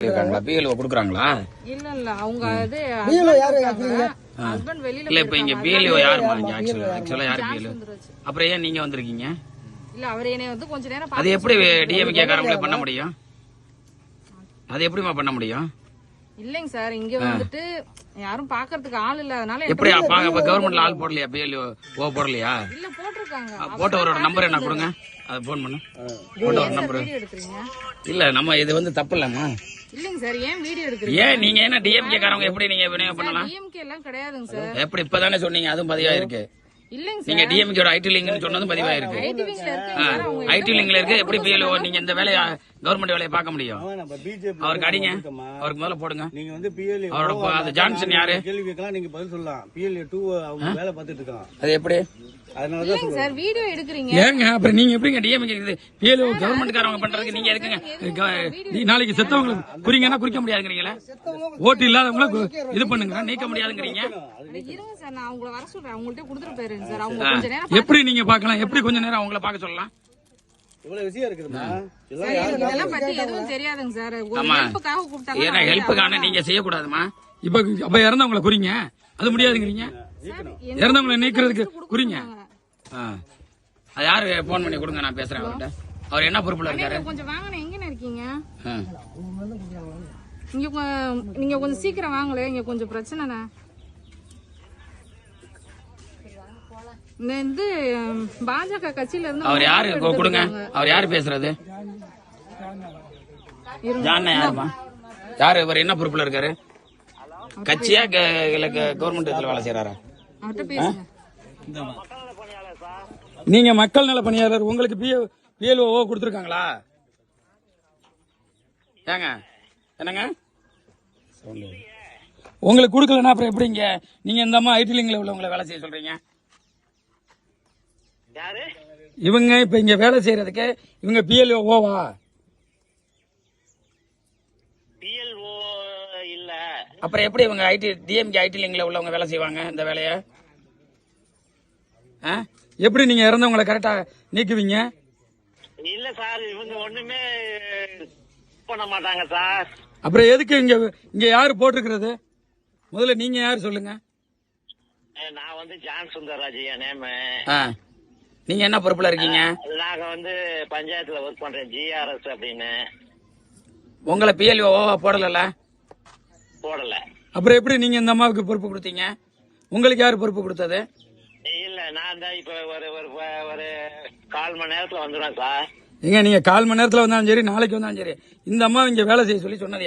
இருக்காங்களா? பிஎல்ஓ கொடுக்குறாங்களா? இல்ல இல்ல அவங்க இது BLO யாரு? கேக்குறீங்க? ஹஸ்பண்ட் வெளியில இல்ல இப்ப இங்க. பிஎல்ஓ யாருமா இங்க ஆக்சுவலா ஆக்சுவலா யாரு பிஎல்ஓ. அப்புறம் ஏன் நீங்க வந்திருக்கீங்க? இல்ல அவர் என்னை வந்து கொஞ்ச நேரம் அது எப்படி டிஎம்கே காரங்களை பண்ண முடியும்? அது எப்படிமா பண்ண முடியும்? இல்லைங்க சார் இங்க வந்துட்டு யாரும் பாக்குறதுக்கு ஆள் இல்லாதனால எப்படி கவர்மெண்ட்ல ஆள் போடலையா பிஎல்ஓ ஓ போடலையா? இல்ல போட்டிருக்காங்க. போட்டவரோட நம்பர் என்ன கொடுங்க? அது போன் பண்ணு. போட்டவர் நம்பர் இல்ல நம்ம இது வந்து தப்பு இல்லம்மா. இல்லைங்க சார் ஏன் வீடியோ எடுக்கிறீங்க? ஏன் நீங்க என்ன டிஎம்கே காரங்க எப்படி நீங்க பண்ணலாம்? டிஎம்கே எல்லாம் கிடையாதுங்க சார். எப்படி இப்பதானே சொன்னீங்க அதுவும் பதிவாயிருக்கு. இல்லைங்க நீங்க டிஎம்கேட ஐடி லிங்க்னு சொன்னதும் பதிவாயிருக்கு. ஐடி லிங்க்ல இருக்கு எப்படி பிஎல்ஓ நீங்க இந்த வேலையை கவர்மெண்ட் வேலையை பார்க்க முடியும். அவருக்கு அடிங்க. அவருக்கு முதல்ல போடுங்க. நீங்க வந்து பிஎல்ஏ அவரோட அது ஜான்சன் யாரு? கேள்விக்கெல்லாம் நீங்க பதில் சொல்லலாம். பிஎல்ஏ டூ அவங்க வேலை பார்த்துட்டு இருக்கான் அது எப்படி? அதனாலதான் இல்லைங்க சார் வீடியோ எடுக்கிறீங்க? ஏங்க அப்புறம் நீங்க எப்படிங்க டிஎம்கே பிஎல்ஓ கவர்மெண்ட்காரங்க பண்றதுக்கு நீங்க எதுக்குங்க? நாளைக்கு செத்தவங்களுக்கு குறிங்கன்னா குறிக்க முடியாதுங்கிறீங்களா? ஓட்டு இல்லாதவங்கள கு- இது பண்ணுங்க நீக்க முடியாதுங்கிறீங்க. அட, இருங்க சார் நான் அவங்கள வர சொல்றேன். அவங்கள்ட்ட கொடுத்துட்டு போயிருங்க சார். அவங்க கொஞ்ச நேரம் எப்படி நீங்க பார்க்கலாம்? எப்படி கொஞ்ச நேரம் அவங்கள பார்க்க சொல்லலாம்? இவ்வளவு விஷயம் இருக்குதுமா இதெல்லாம் பத்தி எதுவும் தெரியாதுங்க சார். ஒரு. ஹெல்ப்புக்காக கூப்பிட்டாங்க. ஏன்னா ஹெல்ப்புக்கான நீங்க செய்யக்கூடாதுமா. இப்ப அப்ப இறந்தவங்கள குறிங்க. அது முடியாதுங்கிறீங்க? இறந்தவங்களை நீக்கிறதுக்கு குறிங்க. ஆ. அது யாரு? போன் பண்ணி கொடுங்க நான் பேசுறேன் அவர்கிட்ட. அவர் என்ன பொறுப்புல இருக்காரு? கொஞ்சம் வாங்கண்ணே எங்கண்ணே இருக்கீங்க. இங்க நீங்க கொஞ்சம் சீக்கிரம் வாங்கல இங்க கொஞ்சம் பிரச்சனைண்ணே. இந்த பாஜக கட்சியில இருந்து அவர் யாரு? கொடுங்க. அவர் யாரு பேசுறது? யாருமா யாரு? இவர் என்ன பொறுப்புல இருக்காரு? கட்சியா க- இல்ல கவர்மெண்ட் இதுல வேலை செய்யறாரா நீங்க மக்கள் நல பணியாளர் உங்களுக்கு பிஎல்ஓ கொடுத்துருக்காங்களா? ஏங்க என்னங்க? உங்களுக்கு கொடுக்கலன்னா அப்புறம் எப்படிங்க நீங்க இந்த அம்மா ஐடி லிங்க்ல உள்ளவங்களை வேலை செய்ய சொல்றீங்க? இவங்க இப்ப இங்க வேலை செய்யறதுக்கு இவங்க பிஎல்ஓ ஓவா பிஎல்ஓ இல்ல. அப்புறம் எப்படி இவங்க ஐடி டிஎம்கே ஐடி லிங்க்ல உள்ளவங்க வேலை செய்வாங்க இந்த வேலைய? எப்படி நீங்க இறந்தவங்களை கரெக்டா நீக்குவீங்க? இல்ல சார் இவங்க ஒண்ணுமே பண்ண மாட்டாங்க சார். அப்புறம் எதுக்கு இங்க இங்க யாரு போட்டிருக்கிறது? முதல்ல நீங்க யாரு சொல்லுங்க. நான் வந்து ஜான் சுந்தரராஜ் என் நேமு. நீங்க என்ன பொறுப்புல இருக்கீங்க? நாங்க வந்து பஞ்சாயத்துல ஒர்க் பண்றேன். ஜிஆர்எஸ் அப்படின்னு. உங்களை பிஎல்ஓ போடல போடல. அப்புறம் எப்படி நீங்க இந்த அம்மாவுக்கு பொறுப்பு கொடுத்தீங்க? உங்களுக்கு யாரு பொறுப்பு கொடுத்தது? இல்ல நான் தான் இப்ப ஒரு ஒரு ஒரு கால் மணி நேரத்துல வந்துடுவேன் சார். ஏங்க நீங்க கால் மணி நேரத்துல வந்தாலும் சரி நாளைக்கு வந்தாலும் சரி இந்த அம்மா இங்க வேலை செய்ய சொல்லி சொன்னது?